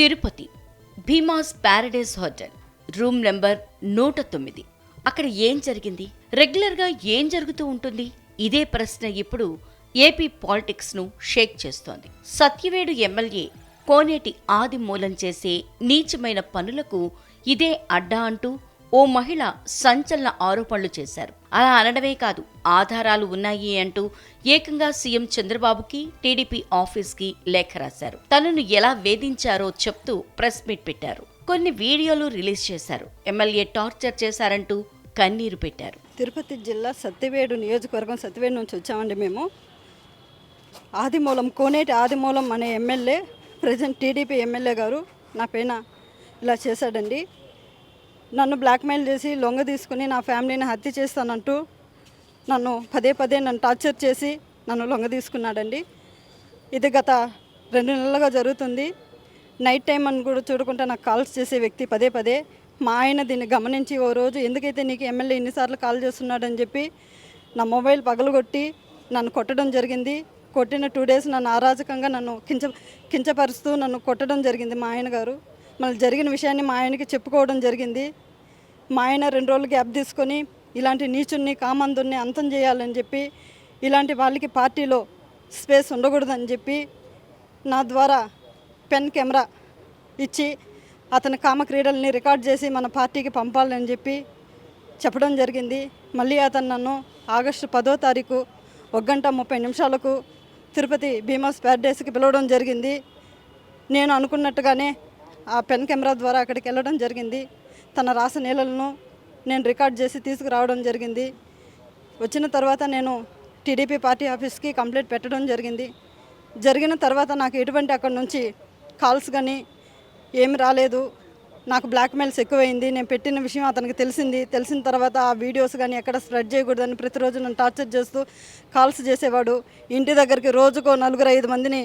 Tirupati Bhimas paradise hotel room number నూట తొమ్మిది. అక్కడ ఏం జరిగింది? రెగ్యులర్గా ఏం జరుగుతూ ఉంటుంది? ఇదే ప్రశ్న ఇప్పుడు ఏపీ పాలిటిక్స్ను షేక్ చేస్తోంది. సత్యవేడు ఎమ్మెల్యే కోనేటి ఆది మూలం చేసే నీచమైన పనులకు ఇదే అడ్డా అంటూ ఓ మహిళ సంచలన ఆరోపణలు చేశారు. అలా అనడమే కాదు ఆధారాలు ఉన్నాయి అంటూ ఏకంగా సీఎం చంద్రబాబుకి టీడీపీ ఆఫీస్కి లేఖ రాశారు. తనను ఎలా వేధించారో చెప్తూ ప్రెస్ మీట్ పెట్టారు. కొన్ని వీడియోలు రిలీజ్ చేశారు. ఎమ్మెల్యే టార్చర్ చేశారంటూ కన్నీరు పెట్టారు. తిరుపతి జిల్లా సత్యవేడు నియోజకవర్గం సత్యవేడు నుంచి వచ్చామండి మేము. ఆదిమూలం కోనేటి ఆదిమూలం అనే ఎమ్మెల్యే ప్రజెంట్ టీడీపీ ఎమ్మెల్యే గారు నా పైన ఇలా చేశాడండి. నన్ను బ్లాక్మెయిల్ చేసి లొంగ తీసుకుని నా ఫ్యామిలీని హత్య చేస్తానంటూ నన్ను పదే పదే నన్ను టార్చర్ చేసి నన్ను లొంగ తీసుకున్నాడండి. ఇది గత రెండు నెలలుగా జరుగుతుంది. నైట్ టైం అని కూడా చూడకుండా నాకు కాల్స్ చేసే వ్యక్తి పదే పదే మా ఆయన దీన్ని గమనించి ఓ రోజు ఎందుకైతే నీకు ఎమ్మెల్యే ఇన్నిసార్లు కాల్ చేస్తున్నాడని చెప్పి నా మొబైల్ పగలగొట్టి నన్ను కొట్టడం జరిగింది. కొట్టిన టూ డేస్ నన్ను అరాజకంగా నన్ను కించ కించపరుస్తూ నన్ను కొట్టడం జరిగింది మా ఆయన గారు. మళ్ళీ జరిగిన విషయాన్ని మా ఆయనకి చెప్పుకోవడం జరిగింది. మా ఆయన రెండు రోజులు గ్యాప్ తీసుకొని ఇలాంటి నీచుల్ని కామందుని అంతం చేయాలని చెప్పి ఇలాంటి వాళ్ళకి పార్టీలో స్పేస్ ఉండకూడదని చెప్పి నా ద్వారా పెన్ కెమెరా ఇచ్చి అతని కామక్రీడల్ని రికార్డ్ చేసి మన పార్టీకి పంపాలని చెప్పి చెప్పడం జరిగింది. మళ్ళీ అతను నన్ను ఆగస్టు పదో తారీఖు ఒక గంట ముప్పై నిమిషాలకు తిరుపతి భీమా స్పేర్ డేస్కి పిలవడం జరిగింది. నేను అనుకున్నట్టుగానే ఆ పెన్ కెమెరా ద్వారా అక్కడికి వెళ్ళడం జరిగింది. తన రాస నీళ్ళను నేను రికార్డ్ చేసి తీసుకురావడం జరిగింది. వచ్చిన తర్వాత నేను టీడీపీ పార్టీ ఆఫీస్కి కంప్లైంట్ పెట్టడం జరిగింది. జరిగిన తర్వాత నాకు ఎటువంటి అక్కడ నుంచి కాల్స్ కానీ ఏమి రాలేదు. నాకు బ్లాక్మెయిల్స్ ఎక్కువైంది. నేను పెట్టిన విషయం అతనికి తెలిసింది. తెలిసిన తర్వాత ఆ వీడియోస్ కానీ ఎక్కడ స్ప్రెడ్ చేయకూడదని ప్రతిరోజు నన్ను టార్చర్ చేస్తూ కాల్స్ చేసేవాడు. ఇంటి దగ్గరికి రోజుకో నలుగురు ఐదు మందిని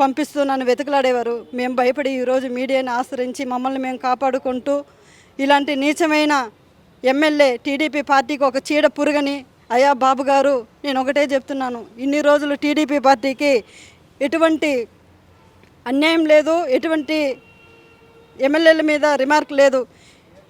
పంపిస్తూ నన్ను వెతుకులాడేవారు. మేము భయపడి ఈరోజు మీడియాని ఆశ్రయించి మమ్మల్ని మేము కాపాడుకుంటూ ఇలాంటి నీచమైన ఎమ్మెల్యే టీడీపీ పార్టీకి ఒక చీడ పురుగని అయ్యా బాబు గారు నేను ఒకటే చెప్తున్నాను. ఇన్ని రోజులు టీడీపీ పార్టీకి ఎటువంటి అన్యాయం లేదు ఎటువంటి ఎమ్మెల్యేల మీద రిమార్క్ లేదు.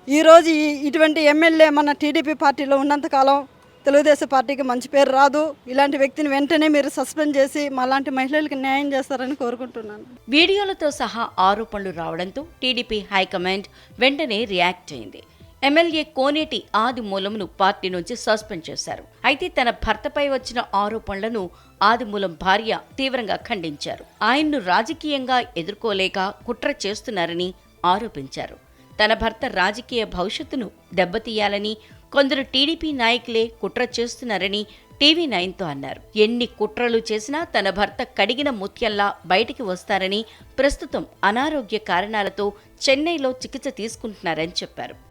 ఈరోజు ఇటువంటి ఎమ్మెల్యే మన టీడీపీ పార్టీలో ఉన్నంతకాలం తెలుగుదేశం పార్టీకి మంచి పేరు రాదు. ఇలాంటి వ్యక్తిని వెంటనే మీరు సస్పెండ్ చేసి మాలాంటి మహిళలకు న్యాయం చేస్తారని కోరుకుంటున్నాను. వీడియోలతో సహా ఆరోపణలు రావడంతో టీడీపీ హైకమాండ్ వెంటనే రియాక్ట్ అయింది. ఎమ్మెల్యే కోనేటి ఆది మూలమును పార్టీ నుంచి సస్పెండ్ చేశారు. అయితే తన భర్తపై వచ్చిన ఆరోపణలను ఆదిమూలం భార్య తీవ్రంగా ఖండించారు. ఆయన్ను రాజకీయంగా ఎదుర్కోలేక కుట్ర చేస్తున్నారని ఆరోపించారు. తన భర్త రాజకీయ భవిష్యత్తును దెబ్బతీయాలని కొందరు టీడీపీ నాయకులే కుట్ర చేస్తున్నారని టీవీ నైన్తో అన్నారు. ఎన్ని కుట్రలు చేసినా తన భర్త కడిగిన ముత్యంలా బయటికి వస్తారని ప్రస్తుతం అనారోగ్య కారణాలతో చెన్నైలో చికిత్స తీసుకుంటున్నారని చెప్పారు.